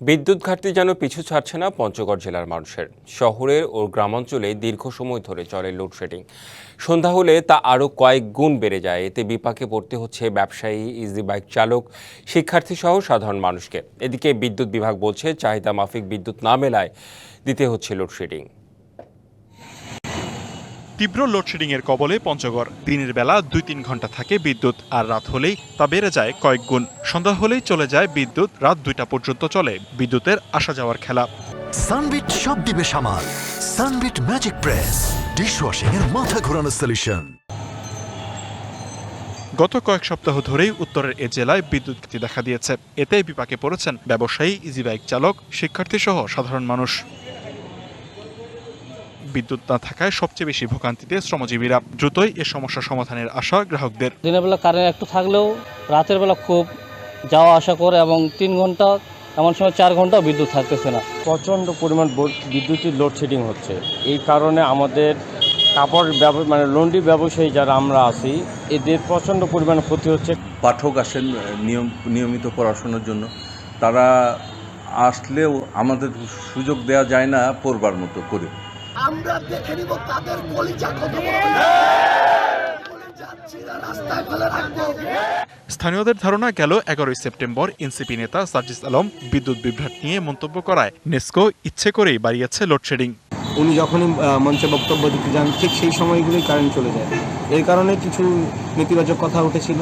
বিদ্যুৎ ঘাটতি যেন পিছু ছাড়ছে না পঞ্চগড় জেলার মানুষের। শহরের ও গ্রামাঞ্চলে দীর্ঘ সময় ধরে চলে লোডশেডিং। সন্ধ্যা হলে তা আরও কয়েক গুণ বেড়ে যায়। এতে বিপাকে পড়তে হচ্ছে ব্যবসায়ী ইজি বাইক চালক শিক্ষার্থী সহ সাধারণ মানুষকে। এদিকে বিদ্যুৎ বিভাগ বলছে, চাহিদা মাফিক বিদ্যুৎ না মেলায় দিতে হচ্ছে লোডশেডিং। তীব্র লোডশেডিংয়ের কবলে পঞ্চগড়। দিনের বেলা দুই তিন ঘণ্টা থাকে বিদ্যুৎ আর রাত হলেই তা বেড়ে যায় কয়েক গুণ। সন্ধ্যা হলেই চলে যায় বিদ্যুৎ রাত দুইটা পর্যন্ত চলে বিদ্যুতের আসা যাওয়ার খেলা। সানবিট সব দিবে সামাল। সানবিট ম্যাজিক প্রেস ডিশওয়াশিং এর মাথা ঘোরানো সলিউশন গত কয়েক সপ্তাহ ধরেই উত্তরের এ জেলায় বিদ্যুৎ ঘাটতি দেখা দিয়েছে। এতে বিপাকে পড়েছেন ব্যবসায়ী ইজিবাইক চালক শিক্ষার্থী সহ সাধারণ মানুষ। বিদ্যুৎ না থাকায় সবচেয়ে বেশি ভোগান্তিতে শ্রমজীবীরা দ্রুতই এ সমস্যা সমাধানের আশা গ্রাহকদের। দিনের বেলা কারেন্ট একটু থাকলেও রাতের বেলা খুব যাওয়া আসা করে এবং তিন ঘণ্টা এমন সময় চার ঘন্টাও বিদ্যুৎ থাকতেছে না। প্রচণ্ড পরিমাণ বিদ্যুতের লোডশেডিং হচ্ছে। এই কারণে আমাদের কাপড় ব্যব- মানে লন্ড্রি ব্যবসায়ী যারা আমরা আছি এদের প্রচণ্ড পরিমাণে ক্ষতি হচ্ছে। পাঠক আসেন নিয়ম নিয়মিত পড়াশোনার জন্য। তারা আসলেও আমাদের সুযোগ দেওয়া যায় না পড়বার মতো করে। আমরা দেখে নিব তাদের কলিজা কত স্থানীয়দের ধারণা গেল এগারোই সেপ্টেম্বর এনসিপি নেতা সার্জিস আলম বিদ্যুৎ বিভ্রাট নিয়ে মন্তব্য করায়। নেস্কো ইচ্ছে করেই বাড়িয়েছে লোডশেডিং। উনি যখনই মঞ্চে বক্তব্য দিতে যান ঠিক সেই সময়গুলোই কারেন্ট চলে যায়। এর কারণে কিছু নেতিবাচক কথা উঠেছিল।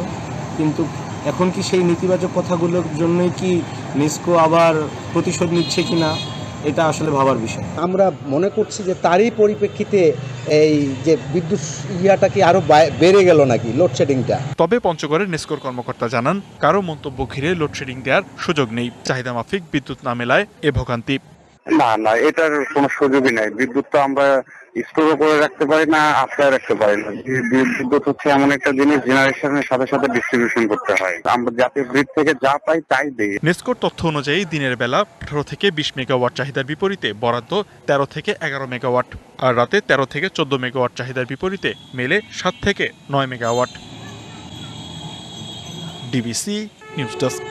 কিন্তু এখন কি সেই নেতিবাচক কথাগুলোর জন্যই কি নেস্কো আবার প্রতিশোধ নিচ্ছে কি না এটা আসলে ভাবার বিষয়। আমরা মনে করছি যে তারই পরিপ্রেক্ষিতে এই যে বিদ্যুৎ ইয়াটা কি আরও বেড়ে গেল নাকি লোডশেডিংটা তবে পঞ্চগড়ের নেস্কোর কর্মকর্তা জানান কারও মন্তব্য ঘিরে লোডশেডিং দেওয়ার সুযোগ নেই। চাহিদা মাফিক বিদ্যুৎ না মেলায় এ ভোগান্তি। না না এটার কোনো সুযোগই নাই। বিদ্যুৎ তো আমরা স্টোরও করে রাখতে পারি না আটকায় রাখতে পারি না। বিদ্যুৎ হচ্ছে এমন একটা জিনিস, জেনারেশনের সাথে সাথে ডিস্ট্রিবিউশন করতে হয়। আমরা জাতীয় গ্রিড থেকে যা পাই তাই দিই। নেস্কোর তথ্য অনুযায়ী, দিনের বেলা আঠারো থেকে বিশ মেগাওয়াট চাহিদার বিপরীতে, বরাদ্দ তেরো থেকে এগারো মেগাওয়াট আর রাতে তেরো থেকে চোদ্দ মেগাওয়াট চাহিদার বিপরীতে মেলে সাত থেকে নয় মেগাওয়াট ডিবিসি নিউজ ডেস্ক